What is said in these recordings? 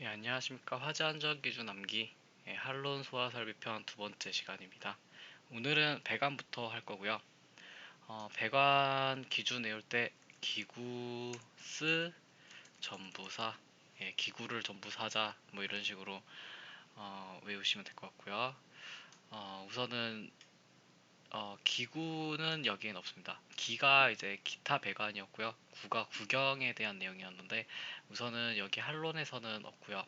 예, 안녕하십니까. 화재 안전 기준 암기 예, 한론 소화 설비편 두 번째 시간입니다. 오늘은 배관부터 할 거고요. 어, 배관 기준 외울 때 기구 스 전부사 예, 기구를 전부 사자 뭐 이런 식으로 어, 외우시면 될 것 같고요. 어, 우선은 어, 기구는 여기엔 없습니다. 기가 이제 기타 배관이었고요. 구가 구경에 대한 내용이었는데 우선은 여기 한론에서는 없고요.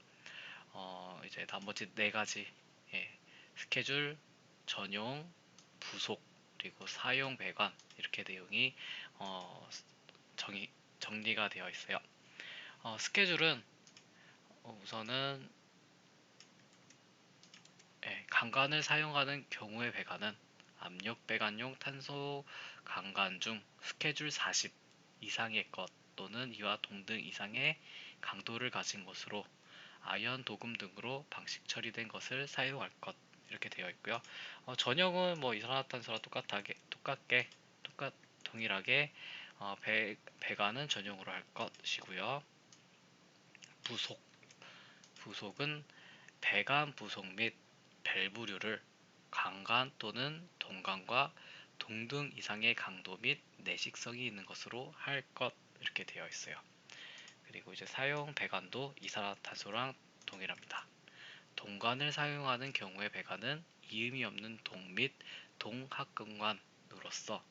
어, 이제 나머지 네 가지 예, 스케줄, 전용, 부속 그리고 사용 배관 이렇게 내용이 어, 정의, 정리가 되어 있어요. 어, 스케줄은 어, 우선은 예, 강간을 사용하는 경우의 배관은 압력 배관용 탄소 강간 중 스케줄 40 이상의 것 또는 이와 동등 이상의 강도를 가진 것으로 아연 도금 등으로 방식 처리된 것을 사용할 것 이렇게 되어 있고요. 어, 전형은 뭐 이산화탄소랑 똑같게 똑같게 똑같 동일하게 어, 배, 배관은 전용으로 할 것이고요. 부속 부속은 배관 부속 및 밸브류를 강간 또는 동간과 동등 이상의 강도 및 내식성이 있는 것으로 할 것 이렇게 되어 있어요. 그리고 이제 사용 배관도 이산화탄소랑 동일합니다. 동관을 사용하는 경우의 배관은 이음이 없는 동 및 동합금관으로서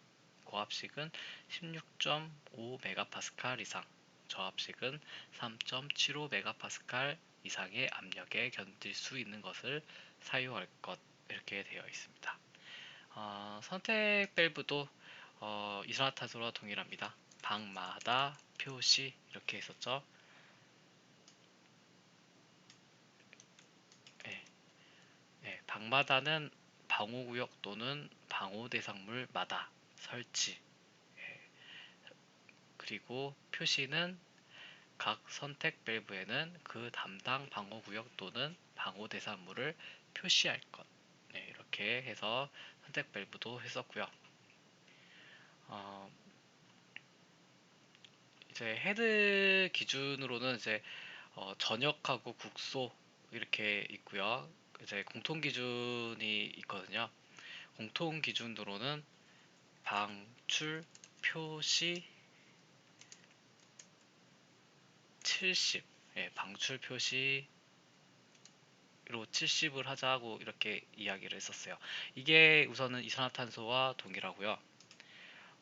고압식은 16.5 메가파스칼 이상, 저압식은 3.75 메가파스칼 이상의 압력에 견딜 수 있는 것을 사용할 것 이렇게 되어 있습니다. 어, 선택 밸브도 어, 이산화탄소와 동일합니다. 방마다 표시 이렇게 있었죠. 네. 네, 방마다는 방호구역 또는 방호대상물마다 설치 네. 그리고 표시는 각 선택 밸브에는 그 담당 방호구역 또는 방호대상물을 표시할 것 네, 이렇게 해서 선택 밸브도 했었고요. 어, 이제 헤드 기준으로는 이제 어, 전역하고 국소 이렇게 있고요. 이제 공통 기준이 있거든요. 공통 기준으로는 방출 표시 70 예, 방출 표시 로 70을 하자고 이렇게 이야기를 했었어요. 이게 우선은 이산화탄소와 동일하고요.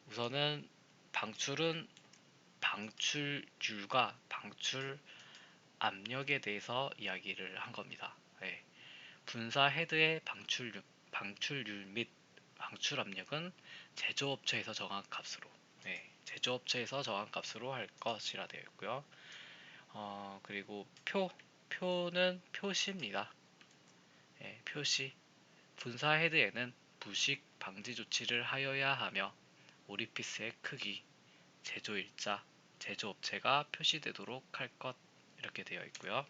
우선은 방출은 방출율과 방출 압력에 대해서 이야기를 한 겁니다. 네. 분사 헤드의 방출률, 방출률 및 방출 압력은 제조업체에서 정한 값으로 네. 제조업체에서 정한 값으로 할 것이라 되어 있고요. 어, 그리고 표, 표는 표시입니다. 네, 표시. 분사 헤드에는 부식 방지 조치를 하여야 하며 오리피스의 크기, 제조일자, 제조업체가 표시되도록 할 것 이렇게 되어 있고요.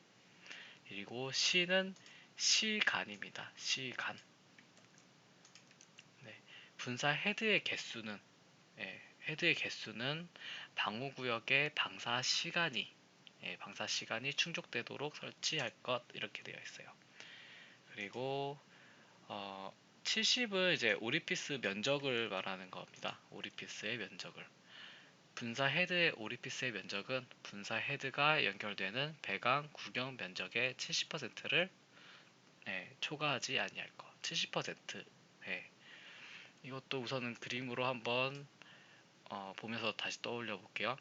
그리고 C는 시간입니다. 시간. 네, 분사 헤드의 개수는 네, 헤드의 개수는 방호구역의 방사 시간이 네, 방사 시간이 충족되도록 설치할 것 이렇게 되어 있어요. 그리고 어, 70은 이제 오리피스 면적을 말하는 겁니다. 오리피스의 면적을. 분사 헤드의 오리피스의 면적은 분사 헤드가 연결되는 배관 구경 면적의 70%를 네, 초과하지 아니할 것. 70%. 네. 이것도 우선은 그림으로 한번 어, 보면서 다시 떠올려 볼게요.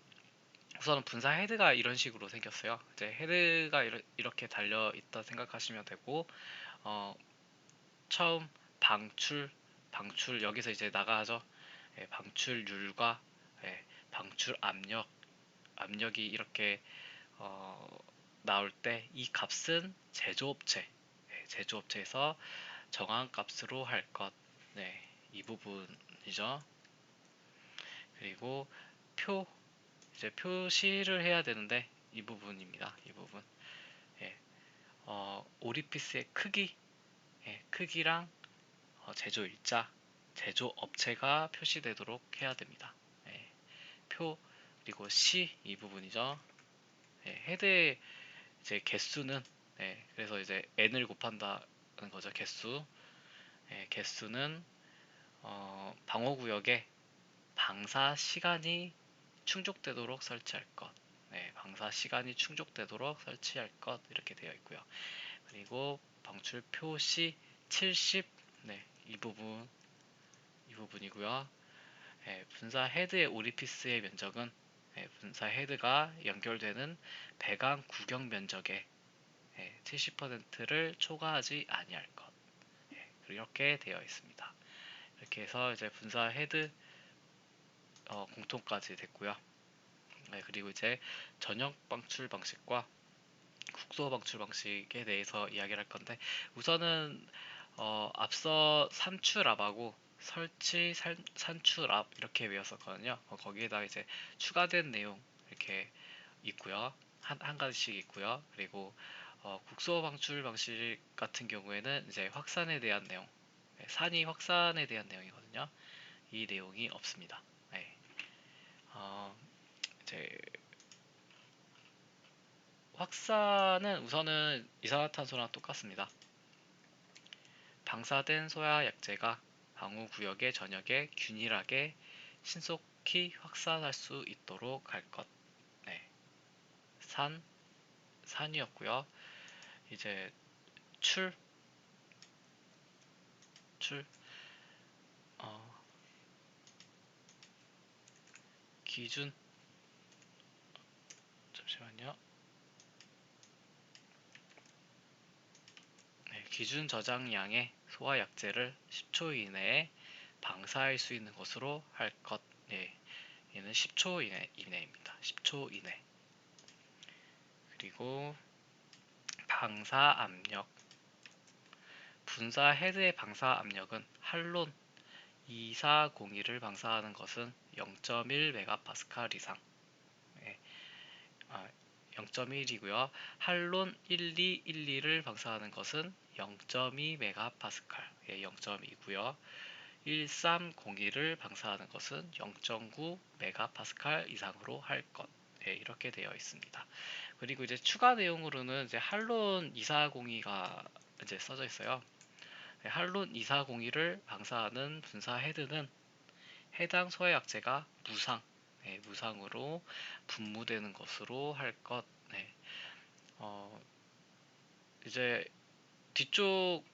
우선은 분사 헤드가 이런 식으로 생겼어요. 이제 헤드가 이렇게 달려 있다 생각하시면 되고 어, 처음 방출 방출 여기서 이제 나가죠. 예, 방출률과 예, 방출 압력 압력이 이렇게 어, 나올 때 이 값은 제조업체 네, 제조업체에서 정한 값으로 할 것. 네, 이 부분이죠. 그리고 표 이제 표시를 해야 되는데 이 부분입니다. 이 부분. 예, 어, 오리피스의 크기, 예, 크기랑 어, 제조 일자, 제조 업체가 표시되도록 해야 됩니다. 표 그리고 C 이 부분이죠. 네, 헤드에 이제 개수는 예, 그래서 이제 n을 곱한다는 거죠. 개수. 예, 개수는 어, 방어 구역에 방사 시간이 충족되도록 설치할 것. 네, 방사 시간이 충족되도록 설치할 것 이렇게 되어 있고요. 그리고 방출 표시 70. 네, 이 부분 이 부분이고요. 예, 분사 헤드의 오리피스의 면적은 예, 분사 헤드가 연결되는 배관 구경 면적의 예, 70%를 초과하지 아니할 것. 예, 이렇게 되어 있습니다. 이렇게 해서 이제 분사 헤드 어, 공통까지 됐고요. 네, 그리고 이제 전역 방출 방식과 국소 방출 방식에 대해서 이야기를 할 건데 우선은 어, 앞서 산출압하고 설치 산, 산출압 이렇게 외웠었거든요. 어, 거기에다 이제 추가된 내용 이렇게 있고요. 한, 한 가지씩 있고요. 그리고 어, 국소 방출 방식 같은 경우에는 이제 확산에 대한 내용, 네, 산이 확산에 대한 내용이거든요. 이 내용이 없습니다. 네. 어, 이제 확산은 우선은 이산화탄소랑 똑같습니다. 방사된 소야 약재가 방호 구역의 전역에 균일하게 신속히 확산할 수 있도록 할 것. 네. 산 산이었고요. 이제 출 출 기준 잠시만요. 네, 기준 저장량의 소화 약재를 10초 이내에 방사할 수 있는 것으로 할 것. 예, 얘는 10초 이내, 이내입니다. 10초 이내. 그리고 방사 압력. 분사 헤드의 방사 압력은 할론 2402를 방사하는 것은 0.1메가파스칼 이상. 예, 아, 0.1이고요. 할론 1212를 방사하는 것은 0.2메가파스칼, 예, 0.2고요. 1301을 방사하는 것은 0.9메가파스칼 이상으로 할 것. 예, 이렇게 되어 있습니다. 그리고 이제 추가 내용으로는 이제 할론 2402가 이제 써져 있어요. 예, 할론 2402를 방사하는 분사 헤드는 해당 소해약제가 무상, 네, 무상으로 분무되는 것으로 할 것. 네. 어, 이제 뒤쪽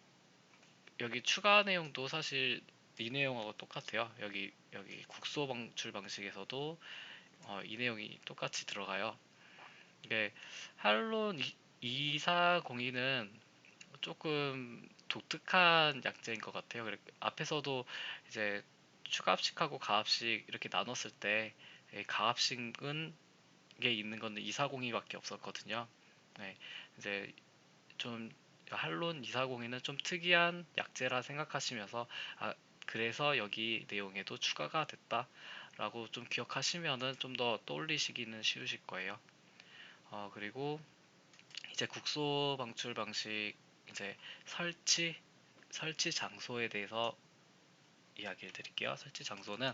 여기 추가 내용도 사실 이 내용하고 똑같아요. 여기 여기 국소 방출 방식에서도 어, 이 내용이 똑같이 들어가요. 이게 할론 2402는 조금 독특한 약재인 것 같아요. 앞에서도 이제 추가합식하고 가합식 이렇게 나눴을 때 가합식은 게 있는 건데 2402밖에 없었거든요. 네, 이제 좀 할론 2402는 좀 특이한 약재라 생각하시면서 아 그래서 여기 내용에도 추가가 됐다라고 좀 기억하시면은 좀 더 떠올리시기는 쉬우실 거예요. 어 그리고 이제 국소 방출 방식 이제 설치 설치 장소에 대해서 이야기를 드릴게요. 설치 장소는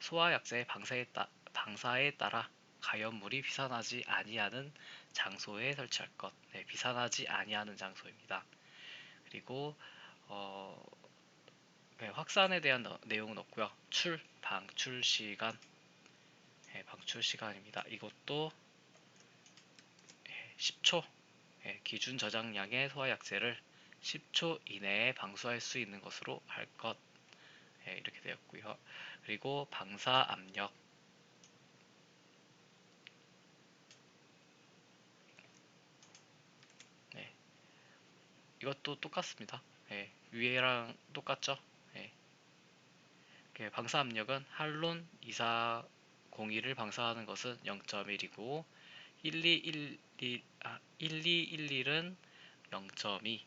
소화 약재의 방사에, 따, 방사에 따라 가연물이 비산하지 아니하는 장소에 설치할 것. 네, 비산하지 아니하는 장소입니다. 그리고 어, 네, 확산에 대한 너, 내용은 없고요. 출, 방출 시간, 네, 방출 시간입니다. 이것도 10초 기준 저장량의 소화약제를 10초 이내에 방수할 수 있는 것으로 할 것. 이렇게 되었고요. 그리고 방사 압력 네. 이것도 똑같습니다. 네. 위에랑 똑같죠? 네. 방사 압력은 할론 2402를 방사하는 것은 0.1이고 1211, 아, 1211은 0.2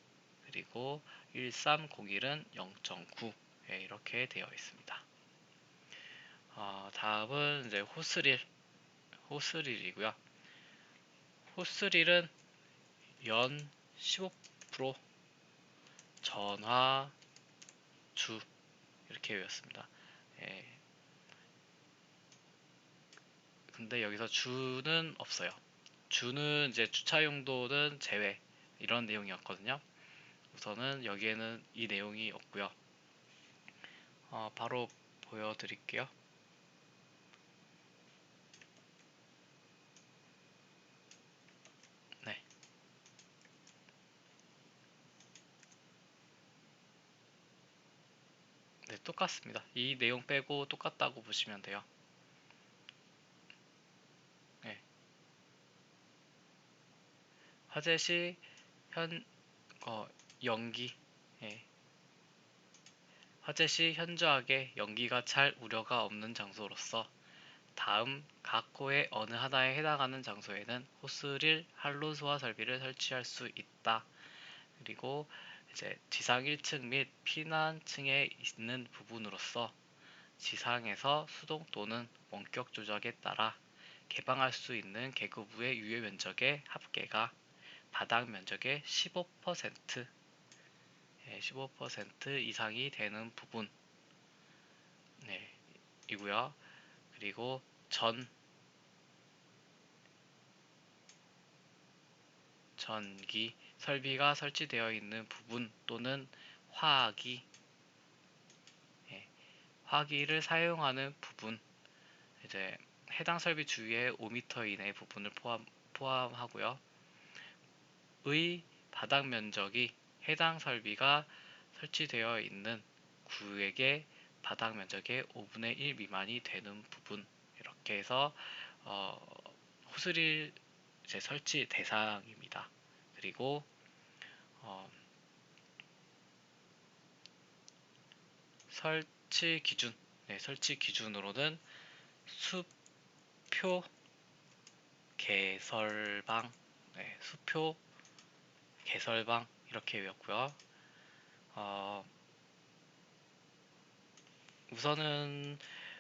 그리고 1301은 0.9 네, 이렇게 되어 있습니다. 어, 다음은 이제 호스릴 호스릴이고요. 호스릴은 연 15% 전화 주 이렇게 외웠습니다. 예. 근데 여기서 주는 없어요. 주는 이제 주차 용도는 제외 이런 내용이었거든요. 우선은 여기에는 이 내용이 없고요. 어, 바로 보여드릴게요. 네. 네, 똑같습니다. 이 내용 빼고 똑같다고 보시면 돼요. 네. 화재 시 현, 어, 연기, 예. 화재 시 현저하게 연기가 찰 우려가 없는 장소로서 다음 각 호의 어느 하나에 해당하는 장소에는 호스릴 한로 소화 설비를 설치할 수 있다. 그리고 이제 지상 1층 및 피난층에 있는 부분으로서 지상에서 수동 또는 원격 조작에 따라 개방할 수 있는 계급부의 유효 면적의 합계가 바닥 면적의 15% 15% 이상이 되는 부분. 네, 이고요. 그리고 전. 전기. 설비가 설치되어 있는 부분 또는 화기 예, 화기를 사용하는 부분. 이제 해당 설비 주위의 5m 이내 부분을 포함, 포함하고요. 의 바닥 면적이 해당 설비가 설치되어 있는 구역의 바닥 면적의 5분의 1 미만이 되는 부분 이렇게 해서 어, 호스릴 이제 설치 대상입니다. 그리고 어, 설치 기준 네, 설치 기준으로는 수표 개설방 네, 수표 개설방 이렇게 외웠고요. 어, 우선은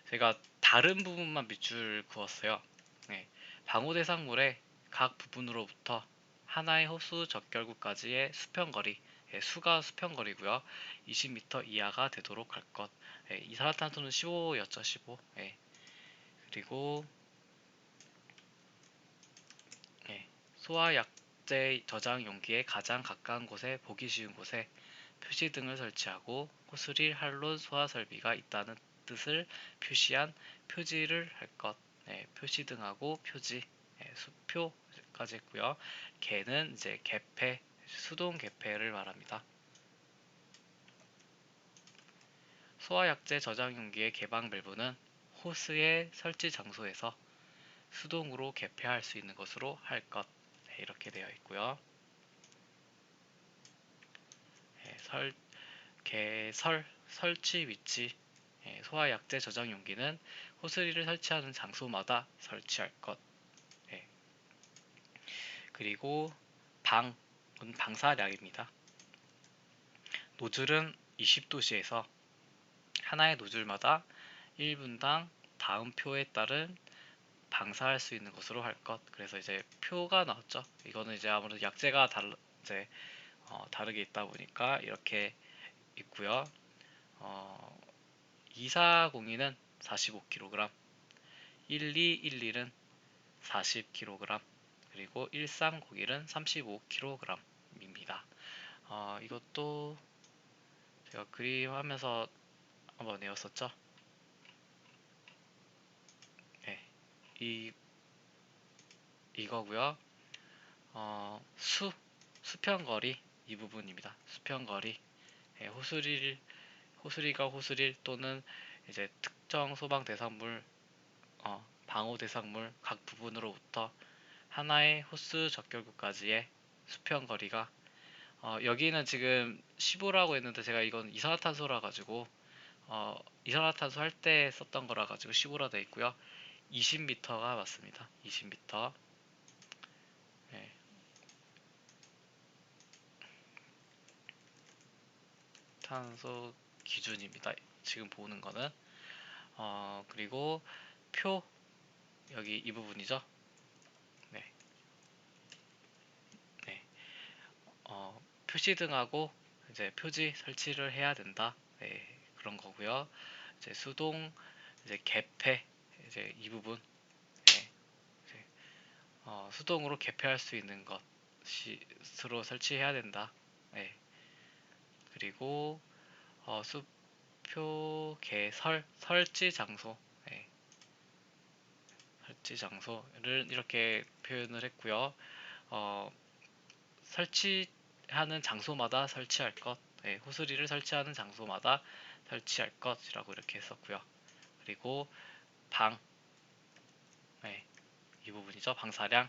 제가 다른 부분만 밑줄 그었어요. 네, 방호 대상물의 각 부분으로부터 하나의 호수 적결구까지의 수평거리, 예, 수가 수평거리고요. 20m 이하가 되도록 할 것. 예, 이산화탄소는 15였죠, 15. 예. 그리고 예, 소화약 제 저장 용기에 가장 가까운 곳에 보기 쉬운 곳에 표시 등을 설치하고 호스릴 할론 소화 설비가 있다는 뜻을 표시한 표지를 할 것. 네, 표시 등하고 표지, 네, 수표까지 했고요. 개는 이제 개폐, 수동 개폐를 말합니다. 소화약제 저장 용기의 개방 밸브는 호스의 설치 장소에서 수동으로 개폐할 수 있는 것으로 할 것. 네, 이렇게 되어 있고요. 네, 설, 개설, 설치 위치, 네, 소화약제 저장 용기는 호스리를 설치하는 장소마다 설치할 것. 네. 그리고 방은 방사량입니다. 노즐은 20도씨에서 하나의 노즐마다 1분당 다음 표에 따른 방사할 수 있는 것으로 할 것. 그래서 이제 표가 나왔죠. 이거는 이제 아무래도 약재가 달, 이제 어, 다르게 있다 보니까 이렇게 있고요. 어, 2402는 45kg, 1211은 40kg, 그리고 1301은 35kg입니다. 어, 이것도 제가 그림하면서 한번 내었었죠. 이 이거고요. 어, 수 수평거리 이 부분입니다. 수평거리 네, 호스릴 호스리가 호스릴 또는 이제 특정 소방 대상물 어, 방호 대상물 각 부분으로부터 하나의 호스 적결구까지의 수평거리가 어, 여기는 지금 15라고 했는데 제가 이건 이산화탄소라 가지고 어, 이산화탄소 할 때 썼던 거라 가지고 15라 되어 있고요. 20m가 맞습니다. 20m. 네. 탄소 기준입니다. 지금 보는 거는 어, 그리고 표 여기 이 부분이죠. 네. 네. 어, 표시 등하고 이제 표지 설치를 해야 된다. 네, 그런 거고요. 이제 수동 이제 개폐 이제 이 부분 네, 이제 어, 수동으로 개폐할 수 있는 것으로 설치해야 된다. 예. 그리고 어, 수표 개설 설치 장소 예. 설치 장소를 이렇게 표현을 했고요. 어, 설치하는 장소마다 설치할 것, 예, 호스리를 설치하는 장소마다 설치할 것이라고 이렇게 했었고요. 그리고 방, 예, 이 부분이죠. 방사량.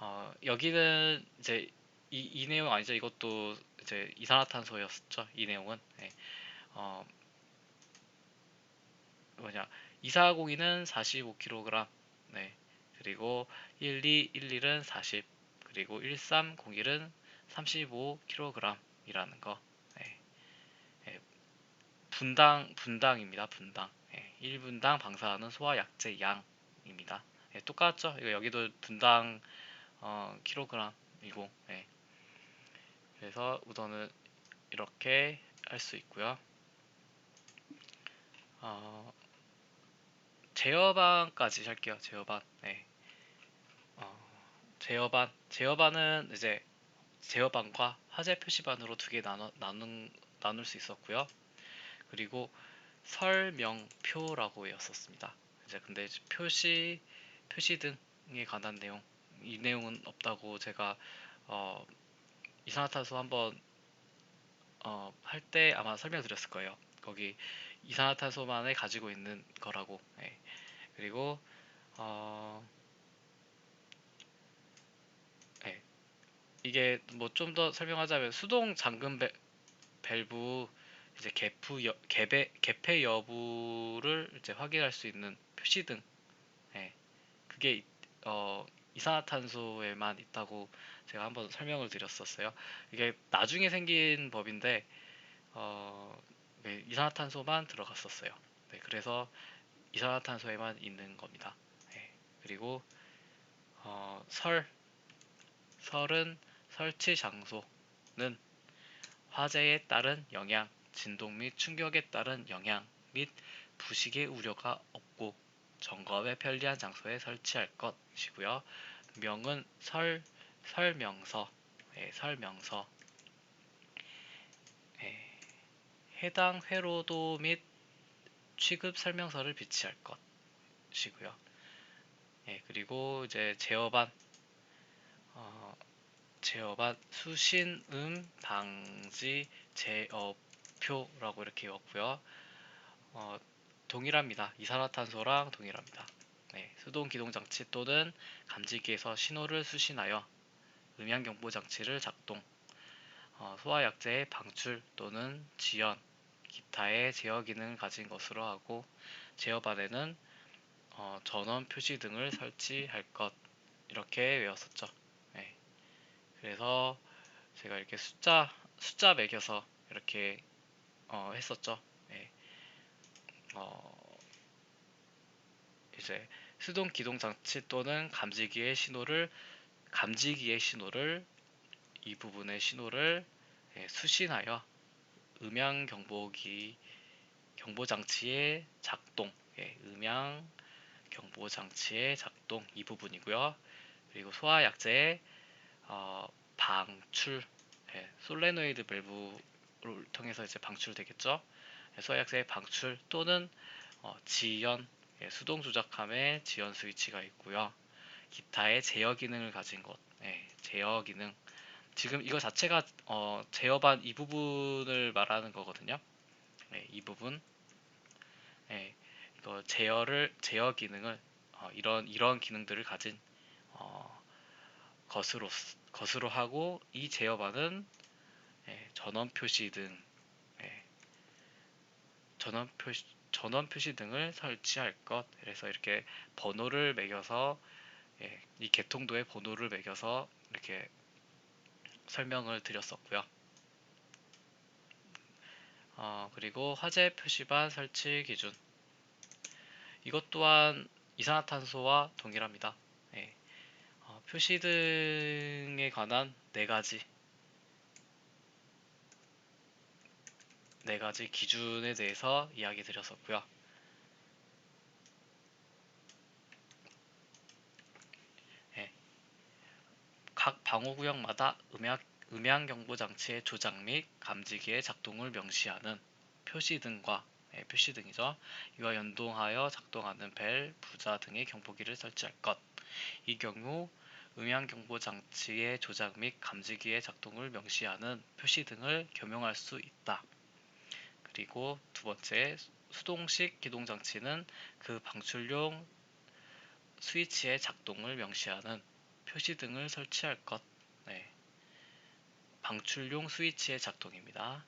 어, 여기는 이제 이, 이 내용 아니죠. 이것도 이제 이산화탄소였었죠. 이 내용은. 예. 어, 뭐냐 2402는 45kg 네 그리고 1211은 40 그리고 1301은 35kg 이라는 거 네. 네. 분당 분당입니다 분당 네. 1분당 방사하는 소화 약제 양입니다 네, 똑같죠 이거 여기도 분당 어, 킬로그램이고 네. 그래서 우선은 이렇게 할 수 있고요 어, 제어반까지 할게요. 제어반. 네. 어, 제어반. 제어반은 이제 제어반과 화재 표시반으로 두 개 나눠 나눈 나눌 수 있었고요. 그리고 설명표라고 였었습니다. 이제 근데 표시 표시 등에 관한 내용 이 내용은 없다고 제가 어, 이산화탄소 한번 어, 할 때 아마 설명드렸을 거예요. 거기 이산화탄소만을 가지고 있는 거라고. 예. 그리고 어, 네. 이게 뭐 좀 더 설명하자면 수동 잠금 벨, 밸브 이제 개프 여, 개배, 개폐 여부를 이제 확인할 수 있는 표시등 네. 그게 어, 이산화탄소에만 있다고 제가 한번 설명을 드렸었어요. 이게 나중에 생긴 법인데 어, 네, 이산화탄소만 들어갔었어요. 네, 그래서 이산화탄소에만 있는 겁니다. 네, 그리고 어, 설 설은 설치 장소는 화재에 따른 영향, 진동 및 충격에 따른 영향 및 부식의 우려가 없고 점검에 편리한 장소에 설치할 것이고요. 명은 설 설명서, 네, 설명서. 네, 해당 회로도 및 취급 설명서를 비치할 것이고요. 예, 그리고 이제 제어반 어, 제어반 수신음 방지 제어 표라고 이렇게 외웠고요. 어, 동일합니다. 이산화탄소랑 동일합니다. 네, 수동 기동 장치 또는 감지기에서 신호를 수신하여 음향 경보 장치를 작동, 어, 소화약제의 방출 또는 지연, 기타의 제어 기능을 가진 것으로 하고 제어 반에는 어, 전원 표시 등을 설치할 것 이렇게 외웠었죠. 네. 그래서 제가 이렇게 숫자 숫자 매겨서 이렇게 어, 했었죠. 네. 어, 이제 수동 기동 장치 또는 감지기의 신호를 감지기의 신호를 이 부분의 신호를 예, 수신하여 음향 경보기 경보 장치의 작동, 예, 음향 경보 장치의 작동 이 부분이고요. 그리고 소화 약제의 어, 방출, 예, 솔레노이드 밸브 를 통해서 이제 방출되겠죠. 예, 소화 약제의 방출 또는 어, 지연, 예, 수동 조작함에 지연 스위치가 있고요. 기타의 제어 기능을 가진 것, 예, 제어 기능 지금 이거 자체가 어, 제어반 이 부분을 말하는 거거든요. 네, 이 부분. 네, 이거 제어를 제어 기능을 어, 이런 이런 기능들을 가진 어, 것으로 것으로 하고 이 제어반은 네, 전원 표시 등 네, 전원 표시 전원 표시 등을 설치할 것. 그래서 이렇게 번호를 매겨서 예, 이 개통도의 번호를 매겨서 이렇게 설명을 드렸었고요. 어, 그리고 화재 표시반 설치 기준 이것 또한 이산화탄소와 동일합니다. 네. 어, 표시 등에 관한 네 가지 네 가지 기준에 대해서 이야기 드렸었고요. 네. 각 방호 구역마다 음향, 음향 경보 장치의 조작 및 감지기의 작동을 명시하는 표시 등과 예, 표시 등이죠. 이와 연동하여 작동하는 벨, 부자 등의 경보기를 설치할 것. 이 경우 음향 경보 장치의 조작 및 감지기의 작동을 명시하는 표시 등을 겸용할 수 있다. 그리고 두 번째, 수동식 기동장치는 그 방출용 스위치의 작동을 명시하는 표시 등을 설치할 것. 네. 방출용 스위치의 작동입니다.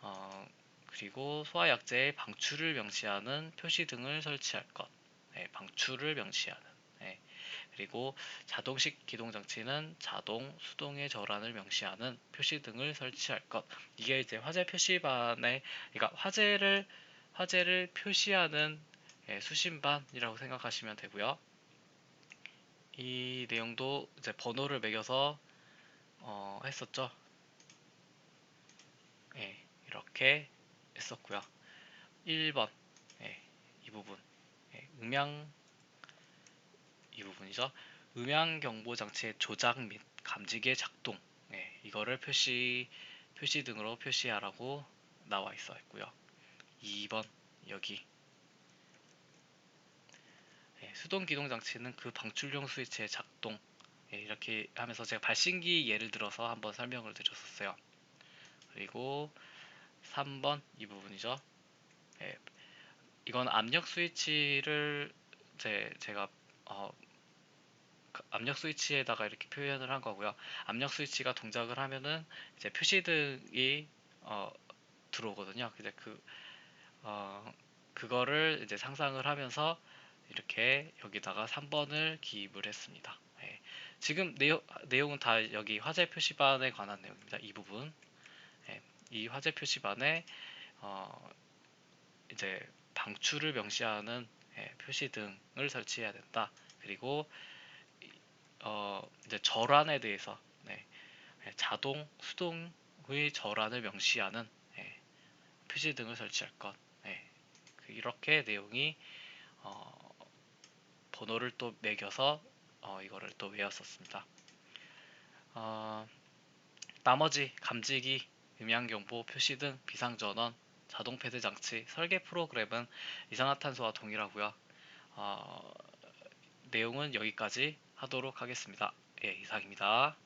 어, 그리고 소화약제의 방출을 명시하는 표시 등을 설치할 것. 네, 방출을 명시하는. 네. 그리고 자동식 기동 장치는 자동, 수동의 전환을 명시하는 표시 등을 설치할 것. 이게 이제 화재 표시반에, 그러니까 화재를 화재를 표시하는 예, 수신반이라고 생각하시면 되고요. 이 내용도 이제 번호를 매겨서 어, 했었죠. 예, 이렇게 했었고요. 1번 예, 이 부분 예, 음향 이 부분이죠. 음향 경보 장치의 조작 및 감지기의 작동 예, 이거를 표시 표시 등으로 표시하라고 나와 있어 있고요. 2번 여기 예, 수동 기동 장치는 그 방출용 스위치의 작동 예, 이렇게 하면서 제가 발신기 예를 들어서 한번 설명을 드렸었어요. 그리고 3번 이 부분이죠. 예, 이건 압력 스위치를 제, 제가 어, 그 압력 스위치에다가 이렇게 표현을 한 거고요. 압력 스위치가 동작을 하면은 이제 표시등이 어, 들어오거든요. 이제 그 어, 그거를 이제 상상을 하면서 이렇게 여기다가 3번을 기입을 했습니다. 예. 지금 내용, 내용은 다 여기 화재 표시반에 관한 내용입니다. 이 부분. 예. 이 화재 표시반에 어, 이제 방출을 명시하는 예, 표시등을 설치해야 된다. 그리고 어, 이제 절환에 대해서 네, 예, 자동, 수동의 절환을 명시하는 예, 표시 등을 설치할 것. 예, 그 이렇게 내용이 어, 번호를 또 매겨서 어, 이거를 또 외웠었습니다. 어, 나머지 감지기, 음향경보, 표시 등, 비상전원, 자동 패드 장치, 설계 프로그램은 이산화탄소와 동일하고요. 어, 내용은 여기까지 하도록 하겠습니다. 예, 이상입니다.